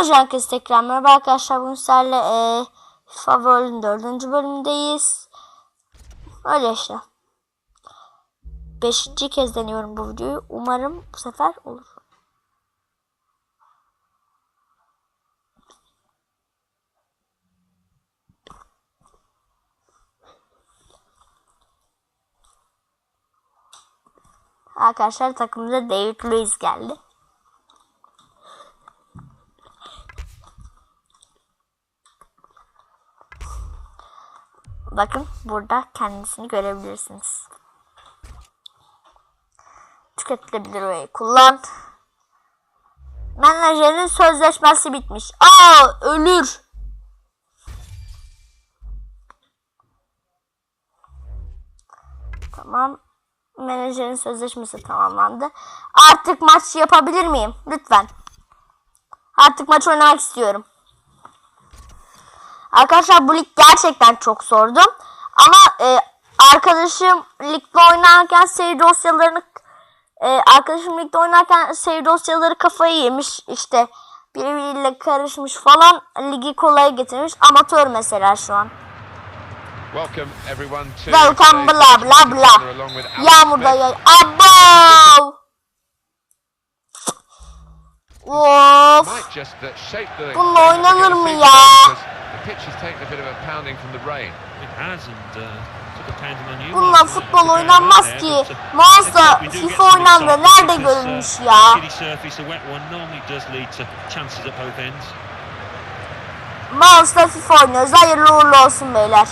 Futbolcu Herkes tekrar merhaba arkadaşlar. Bugün sizlerle e, FIFA World'ün dördüncü bölümündeyiz. Öyle işte. Beşinci kez deniyorum bu videoyu. Umarım bu sefer olur. Arkadaşlar takımda David Luiz geldi. Bakın burada kendisini görebilirsiniz. Tüketilebilir öyle kullan. Menajerin sözleşmesi bitmiş. Aa ölür. Tamam. Menajerin sözleşmesi tamamlandı. Artık maç yapabilir miyim? Lütfen. Artık maç oynamak istiyorum. Arkadaşlar bu lig gerçekten çok zordu. Ama e, arkadaşım ligde oynarken seyir dosyalarını e, arkadaşım ligde oynarken seyir dosyaları kafayı yemiş. işte birbiriyle karışmış falan. Ligi kolaya getirmiş. Amatör mesela şu an. Welcome everyone to Welcome bla bla bla. Yağmurda yay. Abo! Of. Uh, Bununla oynanır mı ya? Pitch has taken a bit of a pounding from the rain. It has and uh, took a pounding on you. Bununla futbol oynanmaz ki. uh, get FIFA oynandı. Nerede uh, görülmüş ya? Shitty surface, a wet one normally does lead to chances at both ends. Mouse'la FIFA oynuyoruz. Hayırlı uğurlu olsun beyler.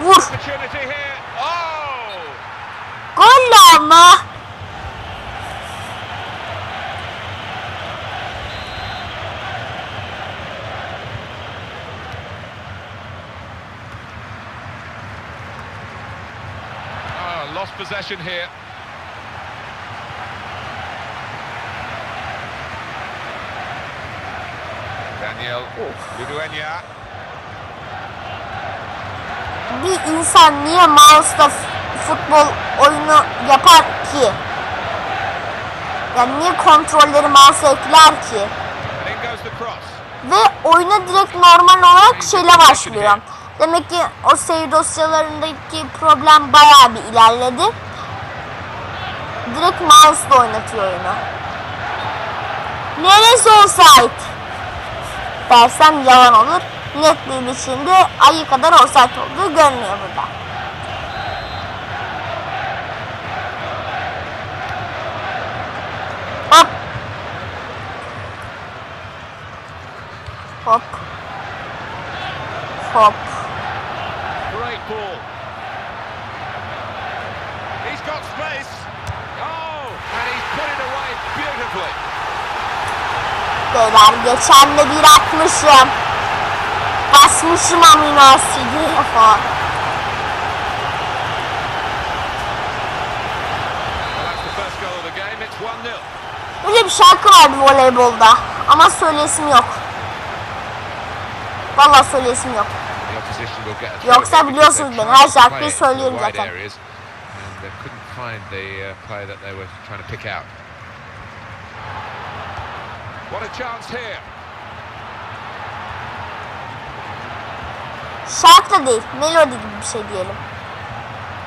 Vur. Oh! Gol ama. Oh, lost possession here. Daniel Ludueña. Bir insan niye mouse'la futbol oyunu yapar ki? Yani niye kontrolleri mouse'a ekler ki? Ve oyuna direkt normal olarak şeyle başlıyor. Demek ki o seyir dosyalarındaki problem bayağı bir ilerledi. Direkt mouse'la oynatıyor oyunu. Neresi offside? Dersem yalan olur. Net bir biçimde ayı kadar offside olduğu görünüyor burada. Hop. Hop. Hop. Ball. He's got space. Oh, and he's put it away beautifully. Beyler geçen de bir atmışım. Basmışım amino asidi falan. Well, that's the first goal of the game. It's 1-0. Öyle bir şarkı vardı voleybolda. Ama söylesim yok. Vallahi söylesim yok. Yoksa biliyorsunuz beni, her şarkıyı söylüyorum zaten. areas, And they couldn't find the player that they were trying to pick out. What a chance here. Şarkı da değil, melodi gibi bir şey diyelim.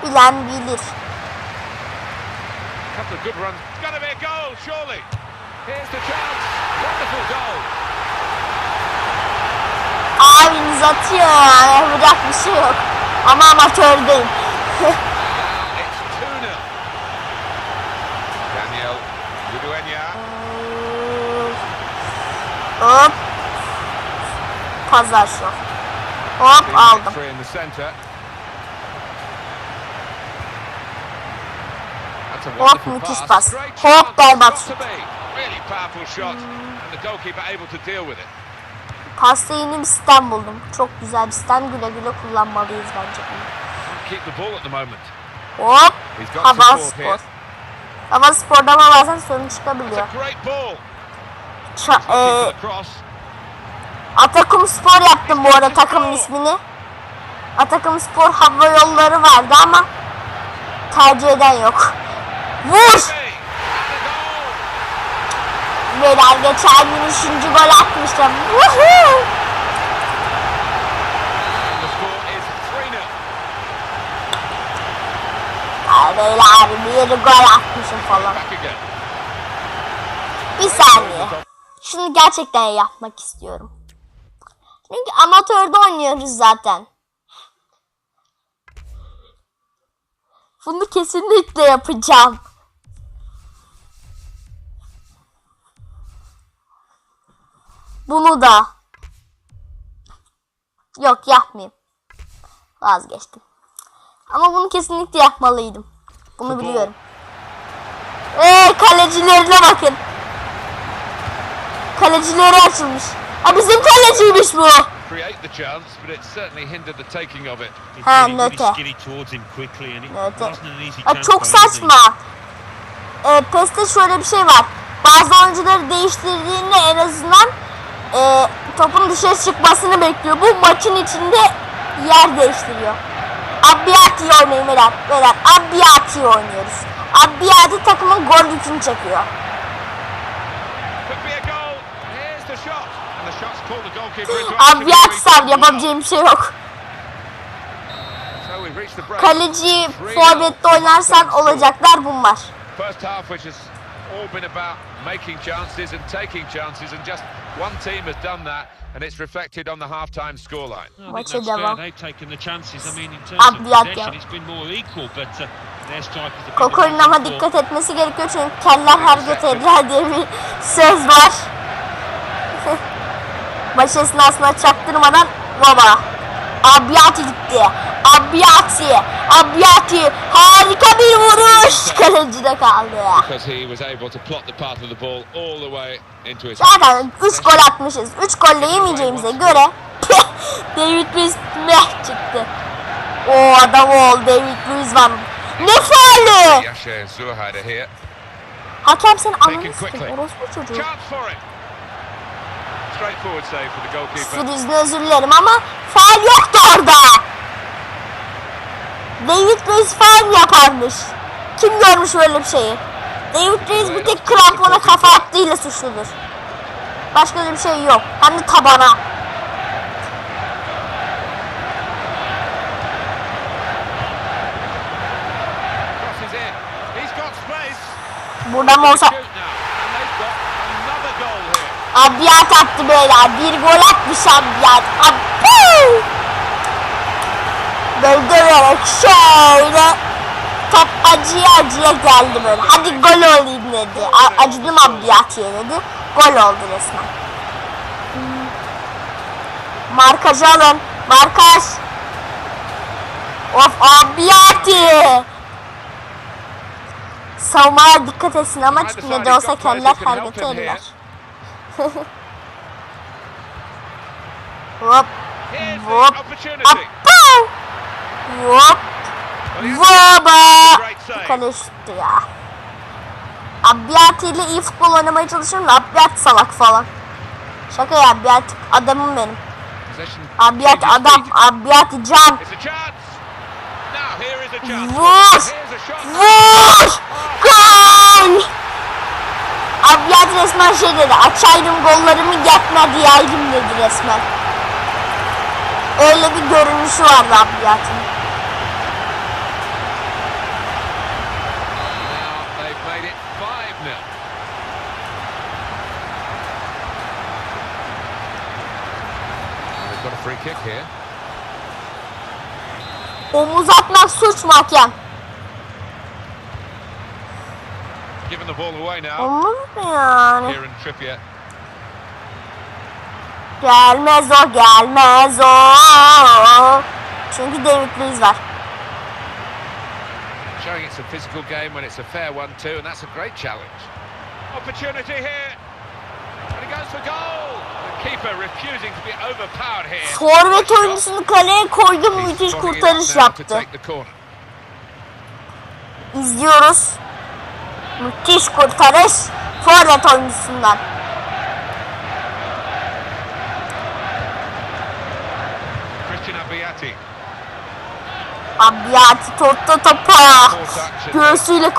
Bilen bilir. couple of good runs. To be a goal, surely. Here's the chance. Wonderful goal. Abiniz atıyor yani yapacak bir şey yok. Ama amatördeyim. Now it's 2-0. Daniel Ludueña. Hop. Pazar şu. Hop aldım. Hop müthiş pas. Hop be. Really powerful shot. And the goalkeeper able to deal with it. Pasta yeni bir sistem buldum. Çok güzel bir sistem. Güle güle kullanmalıyız bence bunu. Hop. He's got Hava support spor. here. Hava sporda ama bazen sorun çıkabiliyor. Ça- e. Atakum Spor yaptım bu arada takımın ismini. Atakum Spor hava yolları vardı ama tercih eden yok. Vur! Beyler geçen gün üçüncü gol atmıştım. Woohoo! And the score is 3 0. Ay beyler bir gol atmışım falan. Bir saniye. Şunu gerçekten yapmak istiyorum. Çünkü amatörde oynuyoruz zaten. Bunu kesinlikle yapacağım. Bunu da. Yok yapmayayım. Vazgeçtim. Ama bunu kesinlikle yapmalıydım. Bunu biliyorum. Eee kalecilerine bakın. Kalecileri açılmış. Ha bizim kaleciymiş bu. Create the chance, but it certainly hindered the taking of it. He's Ha, nöte. skinny towards him quickly and it Nöte. chance çok saçma. Ee, PES'te şöyle bir şey var. Bazı oyuncuları değiştirdiğinde en azından e, topun dışarı çıkmasını bekliyor. Bu maçın içinde yer değiştiriyor. Abbiati oynayın beyler. Beyler Abbiati oynuyoruz. Abbiati takımın gol yükünü çekiyor. Could be a goal. Here's the shot. And the shot's called the goalkeeper into action. Abbiati sen yapabileceğim bir şey yok. Kaleci forvette oynarsan olacaklar bunlar. First half, which has all been about making chances and taking chances, and just one team has done that, and it's reflected on the half-time scoreline. I think Maça that's fair. devam. They've taken the chances. I mean, in terms of Abiyat possession, ya. it's been more equal, but uh, their strikers have been Koko'nun the ama dikkat etmesi gerekiyor çünkü keller hareket eder diye bir söz var. Maç esnasında çaktırmadan baba. Abiyati gitti. Abiyati. Abiyati. Harika bir vuruş. Kalecide kaldı. Because he was able to plot the path of the ball all the way into his Zaten 3 gol atmışız. 3 golle yemeyeceğimize göre David Luiz meh çıktı. O adam ol David Luiz var. Ne faali? Hakem sen ananı sikim orospu çocuğu. Yüzüne özür dilerim ama faal yoktu orada. David Luiz faal yaparmış. Kim görmüş böyle bir şeyi? David Luiz bir tek krampona kafa attığıyla suçludur. Başka bir şey yok. Hem de tabana. Burada here. Abiyat attı beyler. Bir gol atmış Abiyat. Abbu! Döverek şöyle top acıya acıya geldi böyle. Hadi gol olayım dedi. A- acıdım Abiyat'ye dedi. Gol oldu resmen. Markajı alın. Markaj. Of Abiyati. Savunmaya dikkat etsin ama ne de olsa keller hareket ederler. Hop. The Hop. Hop. Baba. Kale ya. Abiyat ile iyi futbol oynamaya çalışıyorum da Abiyat salak falan. Şaka ya Abiyat adamım benim. Abiyat adam. Abiyat can. Vur. Vur. Gol. Abiyat resmen şey dedi. Açaydım gollarımı yetmedi yaydım dedi resmen. Öyle bir görünüşü vardı Abiyat'ın. Got a free kick here. Omuz atmak suç mu hakem? Giving the ball away now. Omuz mu yani? Kieran Trippier. Gelmez o gelmez o. Çünkü David Luiz var. Showing it's a physical game when it's a fair one too, and that's a great challenge. Opportunity here. And he goes for goal. Forvet oyuncusunu kaleye koydu He's müthiş kurtarış yaptı. İzliyoruz. Müthiş kurtarış forvet oyuncusundan. Abiyati tuttu topa. Göğsüyle